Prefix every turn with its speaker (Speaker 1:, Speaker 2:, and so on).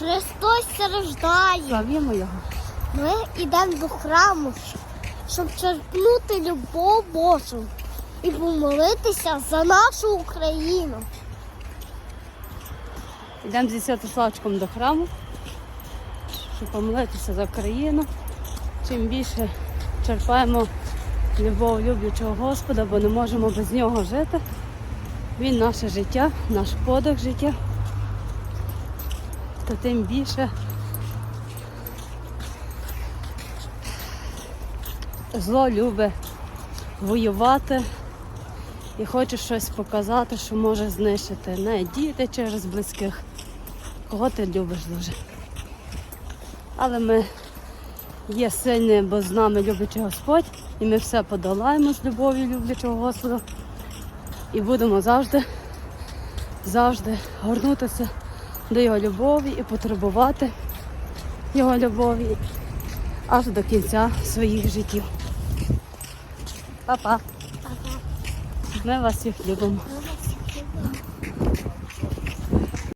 Speaker 1: Христос рождає.
Speaker 2: Славімо його.
Speaker 1: Ми йдемо до храму, щоб черпнути любов Божу і помолитися за нашу Україну.
Speaker 2: Йдемо зі Святославчиком до храму, щоб помолитися за країну. Чим більше черпаємо любов люблячого Господа, бо не можемо без нього жити. Він наше життя, наш подих життя. То тим більше зло любить воювати і хоче щось показати, що може знищити не діти через близьких, кого ти любиш дуже. Але ми є сильні, бо з нами люблячий Господь, і ми все подолаємо з любов'ю люблячого Господа. І будемо завжди, завжди горнутися до Його любові і потребувати Його любові аж до кінця своїх життів. Па-па! Ми вас всіх любимо.